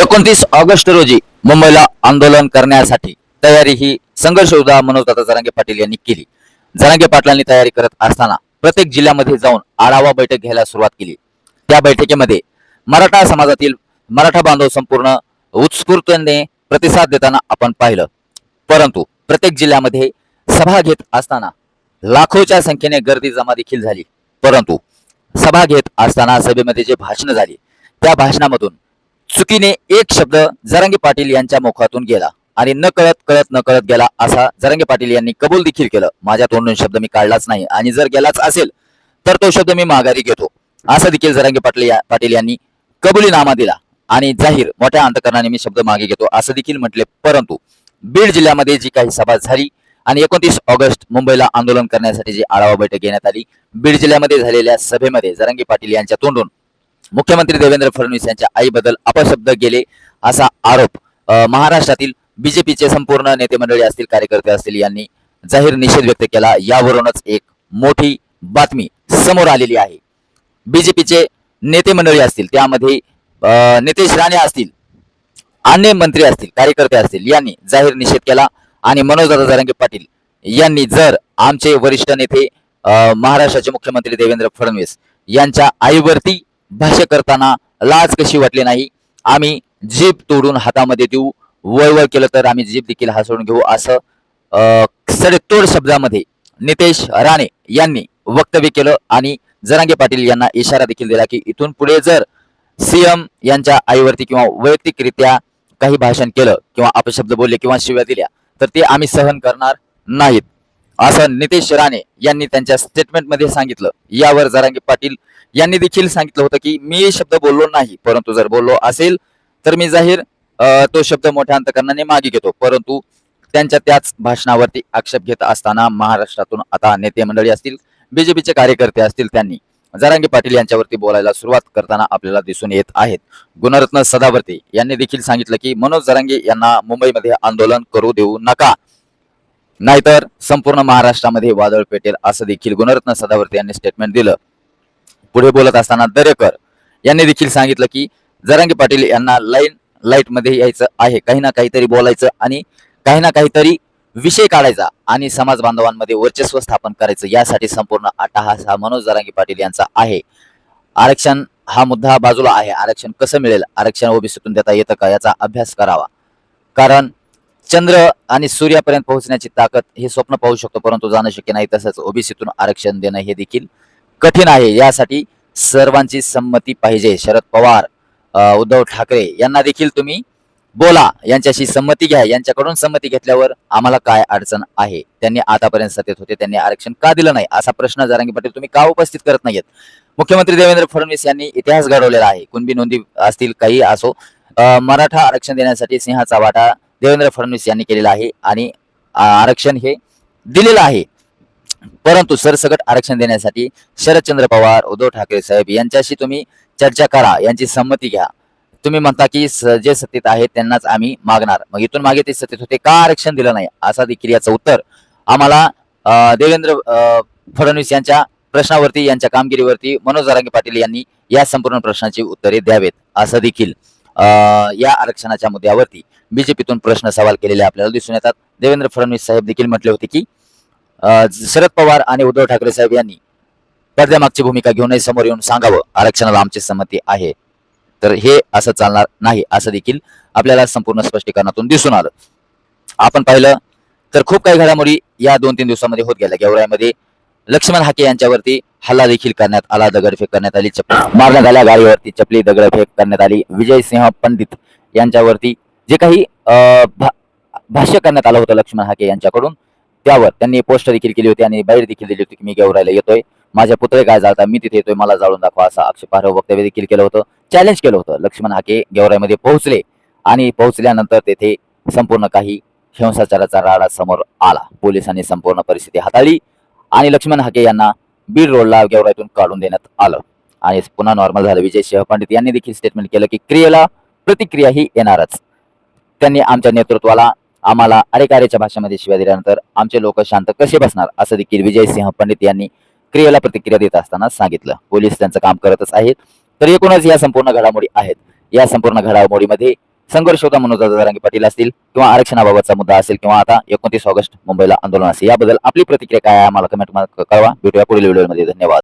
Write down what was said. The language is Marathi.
एकोणतीस ऑगस्ट रोजी मुंबईला आंदोलन करण्यासाठी तयारी ही संघर्ष उदा मनोजदादा जरांगे पाटील यांनी केली. जरांगे पाटलांनी तयारी करत असताना प्रत्येक जिल्ह्यामध्ये जाऊन आढावा बैठक घ्यायला सुरुवात केली. त्या बैठकीमध्ये मराठा समाजातील मराठा बांधव संपूर्ण उत्स्फूर्तने प्रतिसाद देताना आपण पाहिलं. परंतु प्रत्येक जिल्ह्यामध्ये सभा घेत असताना लाखोच्या संख्येने गर्दी जमा देखील झाली. परंतु सभा घेत असताना सभेमध्ये जे भाषण झाली त्या भाषणामधून चुकीने एक शब्द जरांगे पाटील यांच्या मुखातून गेला. आणि न कळत कळत न कळत गेला असा जरांगे पाटील यांनी कबूल देखील केलं. माझ्या तोंडून शब्द मी काढलाच नाही. आणि जर गेलाच असेल तर तो शब्द मी माघारी घेतो. असं देखील जरांगे पाटील या- पाटील यांनी कबुलीनामा दिला. आणि जाहीर मोठ्या अंतकरणाने मी शब्द मागे घेतो असं देखील म्हटले. परंतु बीड जिल्ह्यामध्ये जी काही सभा झाली आणि एकोणतीस ऑगस्ट मुंबईला आंदोलन करण्यासाठी जी आढावा बैठक घेण्यात आली बीड जिल्ह्यामध्ये झालेल्या सभेमध्ये जरांगे पाटील यांच्या तोंडून मुख्यमंत्री देवेंद्र फडणवीस यांच्या आईबद्दल अपशब्द गेले असा आरोप महाराष्ट्रातील बीजेपीचे संपूर्ण नेते मंडळी असतील कार्यकर्ते असतील यांनी जाहीर निषेध व्यक्त केला. यावरूनच एक मोठी बातमी समोर आलेली आहे. बीजेपीचे नेते मंडळी असतील त्यामध्ये नितेश राणे असतील अन्य मंत्री असतील कार्यकर्ते असतील यांनी जाहीर निषेध केला आणि मनोजदादा जरांगे पाटील यांनी जर आमचे वरिष्ठ नेते महाराष्ट्राचे मुख्यमंत्री देवेंद्र फडणवीस यांच्या आईवरती भाष्य करताना लाज कशी वाटली नाही? आम्ही जीभ तोडून हातामध्ये देऊ वळवळ केलं तर आम्ही जीभ देखील हसवून घेऊ असं सडेतोड शब्दामध्ये नितेश राणे यांनी वक्तव्य केलं आणि जरांगे पाटील यांना इशारा देखील दिला की इथून पुढे जर सीएम यांच्या आईवरती किंवा वैयक्तिकरित्या काही भाषण केलं किंवा अपशब्द बोलले किंवा शिव्या दिल्या तर ते आम्ही सहन करणार नाहीत. असं नितेश राणे यांनी त्यांच्या स्टेटमेंटमध्ये सांगितलं. यावर जरांगे पाटील यांनी देखील सांगितलं होतं की मी शब्द बोललो नाही परंतु जर बोललो असेल तर मी जाहीर तो शब्द मोठ्या अंतकरणाने मागे घेतो. परंतु त्यांच्या त्याच भाषणावरती आक्षेप घेत असताना महाराष्ट्रातून आता नेते मंडळी असतील बीजेपीचे कार्यकर्ते असतील त्यांनी जरांगे पाटील यांच्यावरती बोलायला सुरुवात करताना आपल्याला दिसून येत आहेत. गुणरत्न सदावर्ते यांनी देखील सांगितलं की मनोज जरांगे यांना मुंबईमध्ये आंदोलन करू देऊ नका. नाहीतर संपूर्ण महाराष्ट्रामध्ये वादळ पेटेल असं देखील गुणरत्न सदावर्ती यांनी स्टेटमेंट दिलं. पुढे बोलत असताना दरेकर यांनी देखील सांगितलं की जरांगे पाटील यांना लाईन लाइटमध्ये यायचं आहे. काही ना काहीतरी बोलायचं आणि काही ना काहीतरी विषय काढायचा आणि समाज बांधवांमध्ये वर्चस्व स्थापन करायचं यासाठी संपूर्ण अट्टहास हा मनोज जरांगे पाटील यांचा आहे. आरक्षण हा मुद्दा बाजूला आहे. आरक्षण कसं मिळेल? आरक्षण ओबीसीतून देता येतं का? याचा अभ्यास करावा. कारण चंद्र आणि सूर्यापर्यंत पोहोचण्याची ताकद हे स्वप्न पाहू शकतो परंतु जाणं शक्य नाही. तसंच ओबीसीतून आरक्षण देणं हे देखील कठीण आहे. यासाठी सर्वांची संमती पाहिजे. शरद पवार उद्धव ठाकरे यांना देखील तुम्ही बोला. यांच्याशी संमती घ्या. यांच्याकडून संमती घेतल्यावर आम्हाला काय अडचण आहे? त्यांनी आतापर्यंत सत्तेत होते. त्यांनी आरक्षण का दिलं नाही? असा प्रश्न जरांगी पाटील तुम्ही का उपस्थित करत नाहीयेत? मुख्यमंत्री देवेंद्र फडणवीस यांनी इतिहास घडवलेला आहे. कुणबी नोंदी असतील काही असो मराठा आरक्षण देण्यासाठी सिंहाचा वाटा देवेंद्र फडणवीस यांनी केलेलं आहे आणि आरक्षण हे दिलेलं आहे. परंतु सरसकट आरक्षण देण्यासाठी शरदचंद्र पवार उद्धव ठाकरे साहेब यांच्याशी तुम्ही चर्चा करा यांची संमती घ्या. तुम्ही म्हणता की स- जे सत्तेत आहेत त्यांनाच आम्ही मागणार. मग इथून मागे ते सत्तेत होते का आरक्षण दिलं नाही? असा देखील याचं उत्तर आम्हाला देवेंद्र फडणवीस यांच्या प्रश्नावरती यांच्या कामगिरीवरती मनोज जरांगे पाटील यांनी या संपूर्ण प्रश्नाची उत्तरे द्यावेत असं देखील या आरक्षणाच्या मुद्द्यावरती बीजेपीतून प्रश्न सवाल केलेले आपल्याला दिसून येतात. देवेंद्र फडणवीस साहेब देखील म्हटले होते की शरद पवार आणि उद्धव ठाकरे साहेब यांनी पडद्यामागची भूमिका घेऊनही समोर येऊन सांगावं. आरक्षणाला आमची संमती आहे. तर हे असं चालणार नाही असं देखील आपल्याला संपूर्ण स्पष्टीकरणातून दिसून आलं. आपण पाहिलं तर खूप काही घडामोडी या दोन तीन दिवसामध्ये होत गेल्या. गेवराईमध्ये लक्ष्मण हाके यांच्यावरती हल्ला देखील करण्यात आला दगडफेक करण्यात आली चपली मारण्यात आल्या गाडीवरती चपली दगडफेक करण्यात आली. विजय सिंह पंडित यांच्यावरती जे काही भा- भाष्य करण्यात आलं होतं लक्ष्मण हाके यांच्याकडून त्यावर त्यांनी पोस्ट देखील केली होती आणि बाहेर देखील दिली होती की मी गेवरायला येतोय. माझ्या पुतळे काय जाळता मी तिथे येतोय मला जाळून दाखवा असा आक्षेपार्ह वक्तव्य देखील केलं होतं. चॅलेंज केलं होतं. लक्ष्मण हाके गेवराईमध्ये पोहोचले आणि पोहोचल्यानंतर तेथे संपूर्ण काही हिंसाचाराचा राडा समोर आला. पोलिसांनी संपूर्ण परिस्थिती हाताळली. आणि लक्ष्मण हाके यांना बीड रोडला गेवराईतून काढून देण्यात आलं. आणि पुन्हा नॉर्मल झालं. विजय सिंह पंडित यांनी देखील स्टेटमेंट केलं की क्रियेला प्रतिक्रिया ही येणारच. त्यांनी आमच्या नेतृत्वाला आम्हाला अरेकारेच्या भाषेमध्ये शिव्या दिल्यानंतर आमचे लोक शांत कसे बसणार असं देखील विजय सिंह पंडित यांनी क्रियेला प्रतिक्रिया देत असताना सांगितलं. पोलीस त्यांचं काम करतच आहेत. तर एकूणच या संपूर्ण घडामोडी आहेत. या संपूर्ण घडामोडीमध्ये संघर्ष होता मनोज जरांगे पाटील असतील किंवा आरक्षणाबाबतचा मुद्दा असेल किंवा आता एकोणतीस ऑगस्ट मुंबईला आंदोलन असेल याबद्दल आपली प्रतिक्रिया काय आहे? आम्हाला कमेंट कळवा. भेटूया पुढील व्हिडिओमध्ये. धन्यवाद.